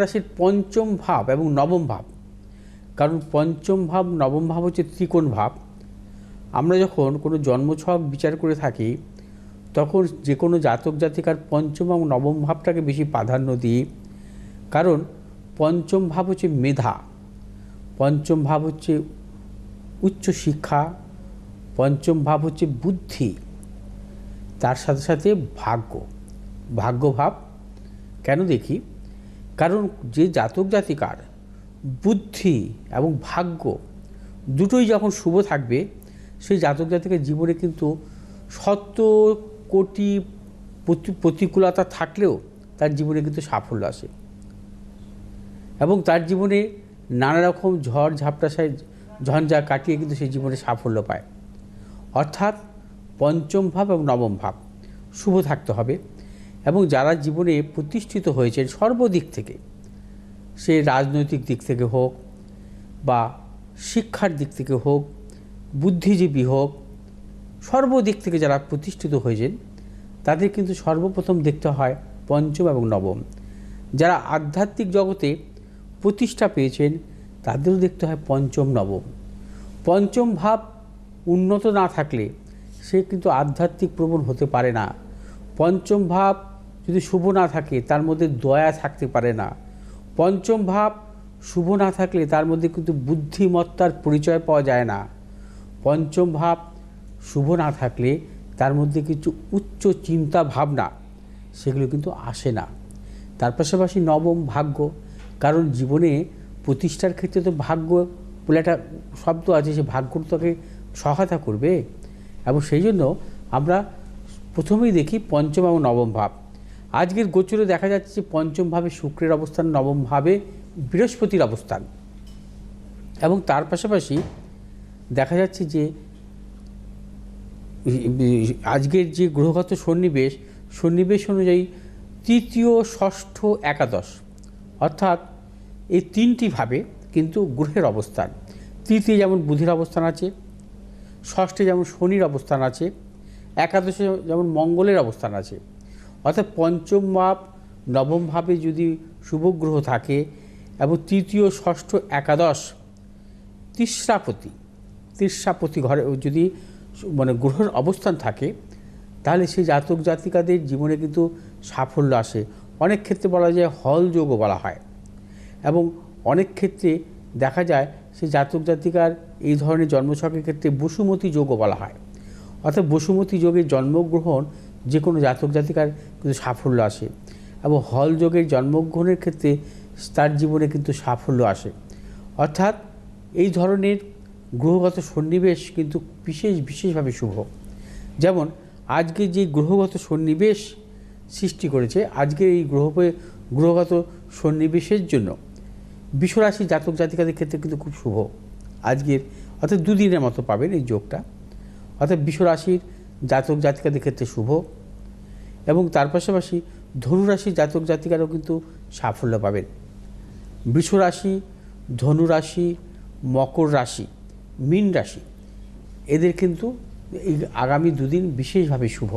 রাশির পঞ্চম ভাব এবং নবম ভাব। কারণ পঞ্চম ভাব, নবম ভাব হচ্ছে ত্রিকোণ ভাব। আমরা যখন কোনো জন্মছক বিচার করে থাকি, তখন যে কোনো জাতক জাতিকার পঞ্চম এবং নবম ভাবটাকে বেশি প্রাধান্য দিই। কারণ পঞ্চম ভাব হচ্ছে মেধা, পঞ্চম ভাব হচ্ছে উচ্চ শিক্ষা, পঞ্চম ভাব হচ্ছে বুদ্ধি, তার সাথে সাথে ভাগ্য। ভাগ্য ভাব, কেন দেখি? কারণ যে জাতক জাতিকার বুদ্ধি এবং ভাগ্য দুটোই যখন শুভ থাকবে, সেই জাতক জাতিকার জীবনে কিন্তু শত কোটি প্রতিকূলতা থাকলেও তার জীবনে কিন্তু সাফল্য আসে। এবং তার জীবনে নানা রকম ঝড় ঝাপটাসায় ঝঞ্ঝা কাটিয়ে কিন্তু সেই জীবনে সাফল্য পায়। অর্থাৎ পঞ্চম ভাব এবং নবম ভাব শুভ থাকতে হবে। এবং যারা জীবনে প্রতিষ্ঠিত হয়েছেন সর্বদিক থেকে, সে রাজনৈতিক দিক থেকে হোক বা শিক্ষার দিক থেকে হোক, বুদ্ধিজীবী হোক, সর্বদিক থেকে যারা প্রতিষ্ঠিত হয়েছেন, তাদের কিন্তু সর্বপ্রথম দেখতে হয় পঞ্চম এবং নবম। যারা আধ্যাত্মিক জগতে প্রতিষ্ঠা পেয়েছেন, তাদেরও দেখতে হয় পঞ্চম, নবম। পঞ্চম ভাব উন্নত না থাকলে সে কিন্তু আধ্যাত্মিক প্রবণ হতে পারে না। পঞ্চম ভাব যদি শুভ না থাকে, তার মধ্যে দয়া থাকতে পারে না। পঞ্চম ভাব, শুভ না থাকলে তার মধ্যে কিন্তু বুদ্ধিমত্তার পরিচয় পাওয়া যায় না। পঞ্চম ভাব, শুভ না থাকলে তার মধ্যে কিছু উচ্চ চিন্তা ভাবনা, সেগুলো কিন্তু আসে না। তার পাশাপাশি নবম ভাগ্য, কারণ জীবনে প্রতিষ্ঠার ক্ষেত্রে তো ভাগ্য বলে একটা শব্দ আছে, সে ভাগ্য তোকে সহায়তা করবে। এবং সেই জন্য আমরা প্রথমেই দেখি পঞ্চম এবং নবম ভাব। আজকের গোচরে দেখা যাচ্ছে যে পঞ্চম ভাবে শুক্রের অবস্থান, নবমভাবে বৃহস্পতির অবস্থান। এবং তার পাশাপাশি দেখা যাচ্ছে যে আজকের যে গ্রহগত সন্নিবেশ সন্নিবেশ অনুযায়ী তৃতীয়, ষষ্ঠ, একাদশ, অর্থাৎ এই তিনটি ভাবে কিন্তু গ্রহের অবস্থান। তৃতীয় যেমন বুধের অবস্থান আছে, ষষ্ঠে যেমন শনির অবস্থান আছে, একাদশে যেমন মঙ্গলের অবস্থান আছে। অর্থাৎ পঞ্চম ভাব, নবম ভাবে যদি শুভ গ্রহ থাকে, এবং তৃতীয়, ষষ্ঠ, একাদশ, তিস্রাপতি তিস্রাপতি ঘরে যদি মানে গ্রহের অবস্থান থাকে, তাহলে সেই জাতক জাতিকাদের জীবনে কিন্তু সাফল্য আসে। অনেক ক্ষেত্রে বলা যায় হল যোগও বলা হয়। এবং অনেক ক্ষেত্রে দেখা যায় সেই জাতক জাতিকার এই ধরনের জন্মছকের ক্ষেত্রে বসুমতী যোগও বলা হয়। অর্থাৎ বসুমতী যোগের জন্মগ্রহণ যে কোনো জাতক জাতিকার কিন্তু সাফল্য আসে। এবং হল যোগের জন্মগ্রহণের ক্ষেত্রে তার জীবনে কিন্তু সাফল্য আসে। অর্থাৎ এই ধরনের গ্রহগত সন্নিবেশ কিন্তু বিশেষ, বিশেষভাবে শুভ। যেমন, আজকে যে গ্রহগত সন্নিবেশ সৃষ্টি করেছে আজকে এই গ্রহ, গ্রহগত সন্নিবেশের জন্য বিশ্বরাশি জাতক জাতিকাদের ক্ষেত্রে কিন্তু খুব শুভ। আজকের, অর্থাৎ দুদিনের মতো পাবেন এই যোগটা। অর্থাৎ বিশ্বরাশির জাতক জাতিকাদের ক্ষেত্রে শুভ এবং তার পাশাপাশি ধনুরাশি জাতক জাতিকারও কিন্তু সাফল্য পাবেন। বৃষরাশি, ধনুরাশি, মকর রাশি, মীন রাশি, এদের কিন্তু এই আগামী দুদিন বিশেষভাবে শুভ।